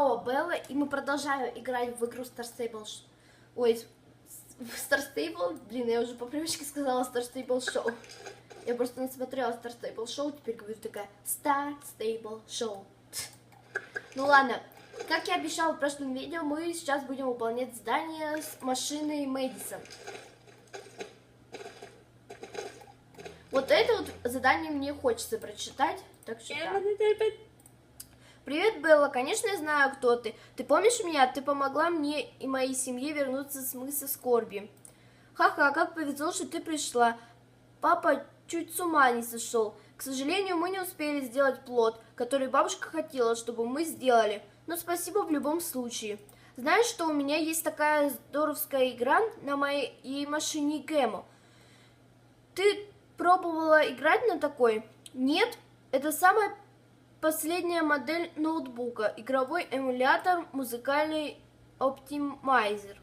снова Белла, и мы продолжаем играть в игру Star Stable. Ой, Star Stable? Блин, я уже по привычке сказала Star Stable Show. Я просто насмотрела Star Stable Show, теперь говорю такая Star Stable Show. Ну ладно, как я обещала в прошлом видео, мы сейчас будем выполнять задание с машиной Мэдисон. Вот это вот задание мне хочется прочитать, так что да. Привет, Белла. Конечно, я знаю, кто ты. Ты помнишь меня? Ты помогла мне и моей семье вернуться с мыса скорби. Ха-ха, как повезло, что ты пришла. Папа чуть с ума не сошел. К сожалению, мы не успели сделать плод, который бабушка хотела, чтобы мы сделали. Но спасибо в любом случае. Знаешь, что у меня есть такая здоровская игра на моей машине Гэмо? Ты пробовала играть на такой? Нет? Это самая последняя модель ноутбука. Игровой эмулятор, музыкальный оптимайзер.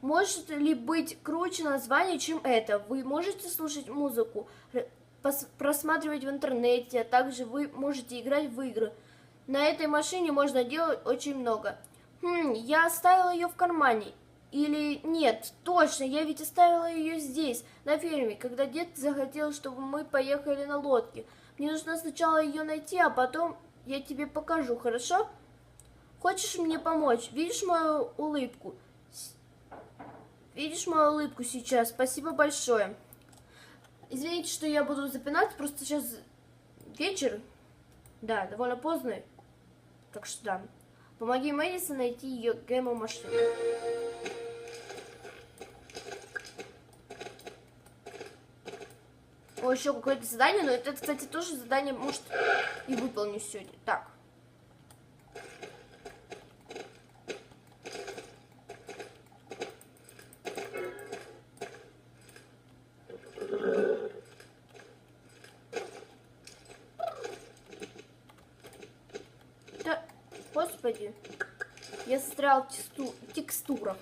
Может ли быть круче название, чем это? Вы можете слушать музыку, просматривать в интернете, а также вы можете играть в игры. На этой машине можно делать очень много. Хм, я оставила ее в кармане. Или нет, точно, я ведь оставила ее здесь, на ферме, когда дед захотел, чтобы мы поехали на лодке. Мне нужно сначала ее найти, а потом я тебе покажу, хорошо? Хочешь мне помочь? Видишь мою улыбку? Видишь мою улыбку сейчас? Спасибо большое. Извините, что я буду запинаться, просто сейчас вечер. Да, довольно поздно. Так что да. Помоги Мэдисон найти ее гемо-машину. О, еще какое-то задание, но это, кстати, тоже задание, может, и выполню сегодня. Так. Господи, я застрял в тексту- текстурах.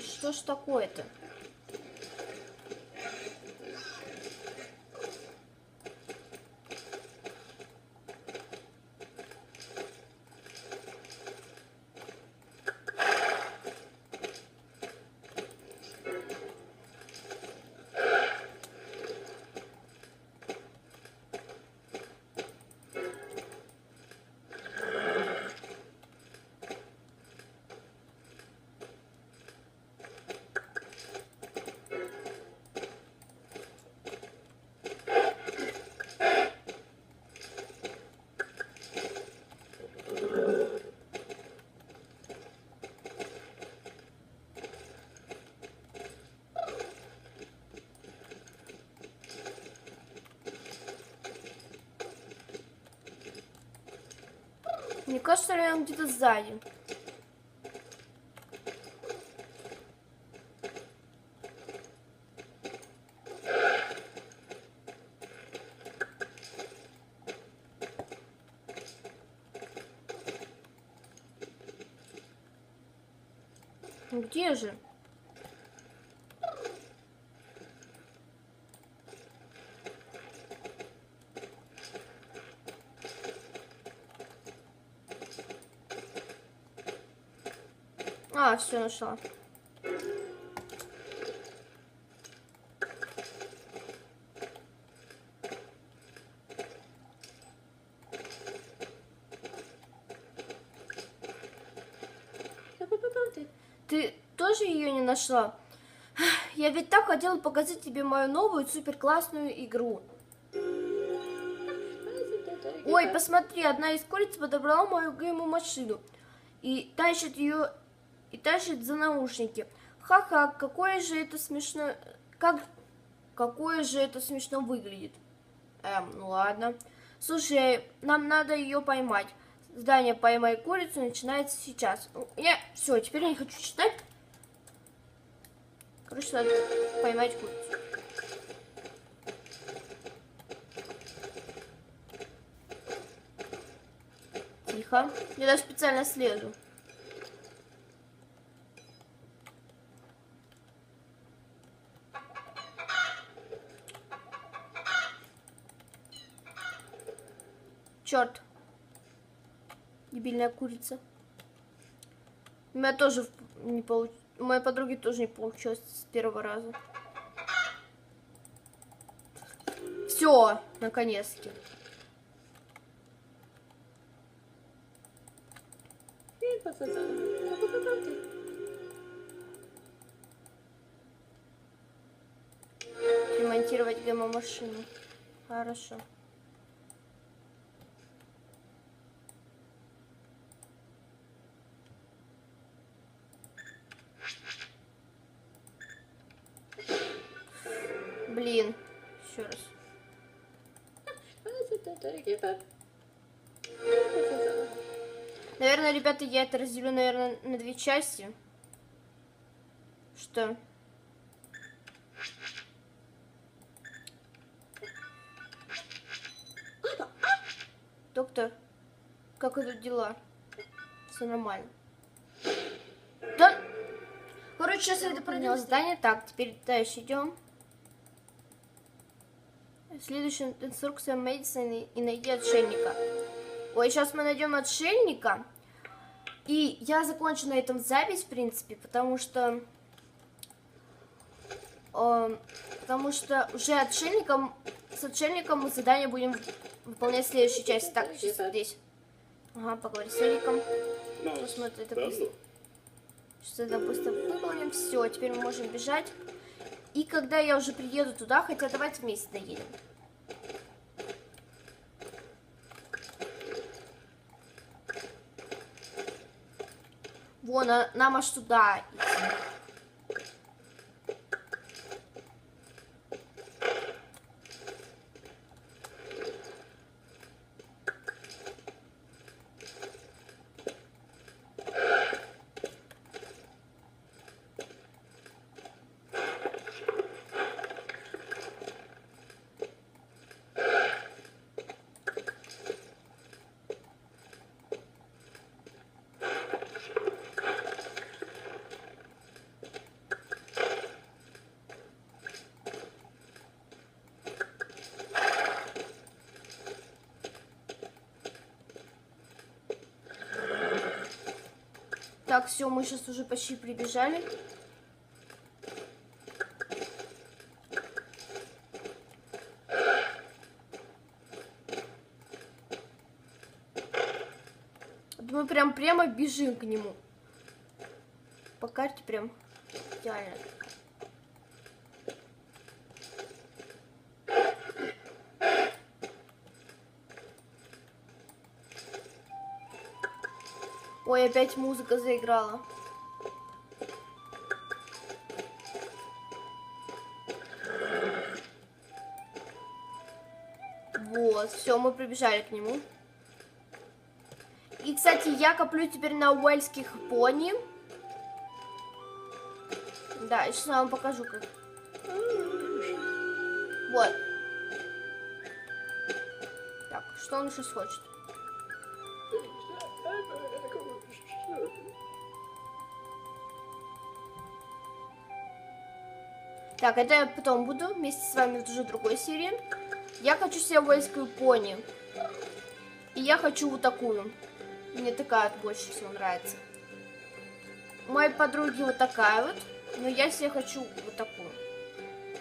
Что ж такое-то? Кажется, он где-то сзади. Где же? А, все нашла. Ты тоже ее не нашла? Я ведь так хотела показать тебе мою новую супер классную игру. Ой, посмотри, одна из куриц подобрала мою гейму машину и тащит ее и тащит за наушники. Ха-ха, какое же это смешно, как, какое же это смешно выглядит. Эм, ну ладно. Слушай, нам надо ее поймать. Здание «Поймай курицу» начинается сейчас. Ну, Я, все, теперь я не хочу читать. Короче, надо поймать курицу. Тихо. Я даже специально слезу. Черт. Дебильная курица. У меня тоже не получ... У моей подруги тоже не получилось с первого раза. Все, наконец-таки. Ремонтировать гемо-машину. Хорошо. Блин, еще раз. Наверное, ребята, я это разделю, наверное, на две части. Что? Доктор, как идут дела? Все нормально. Да? Короче, сейчас я это проделала задание. Так, теперь дальше идем. Следующая инструкция Мэдисон и найди отшельника. Ой, сейчас мы найдем отшельника. И я закончу на этом запись, в принципе, потому что... Э, потому что уже отшельником... С отшельником мы задание будем выполнять в следующей части. Так, сейчас здесь. Ага, поговори с Эриком. Посмотрим, это быстро. Сейчас это быстро выполним. Все, теперь мы можем бежать. И когда я уже приеду туда, хотя давайте вместе доедем. Вон, а, нам аж туда идти. Так, все, мы сейчас уже почти прибежали. Мы прям прямо бежим к нему. По карте прям идеально. Ой, опять музыка заиграла. Вот, все, мы прибежали к нему. И, кстати, я коплю теперь на уэльских пони. Да, сейчас я вам покажу, как. Вот. Так, что он сейчас хочет? Так, это я потом буду вместе с вами в уже другой серии. Я хочу себе войскую пони. И я хочу вот такую. Мне такая вот больше всего нравится. Моей подруги вот такая вот. Но я себе хочу вот такую.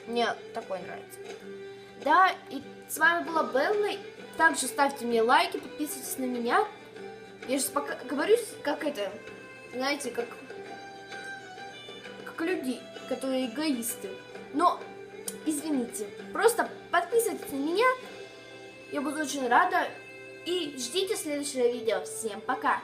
Мне такой нравится. Да, и с вами была Белла. Также ставьте мне лайки, подписывайтесь на меня. Я сейчас пока говорю, как это, знаете, как, как люди, которые эгоисты. Но, извините, просто подписывайтесь на меня, я буду очень рада. И ждите следующего видео. Всем пока!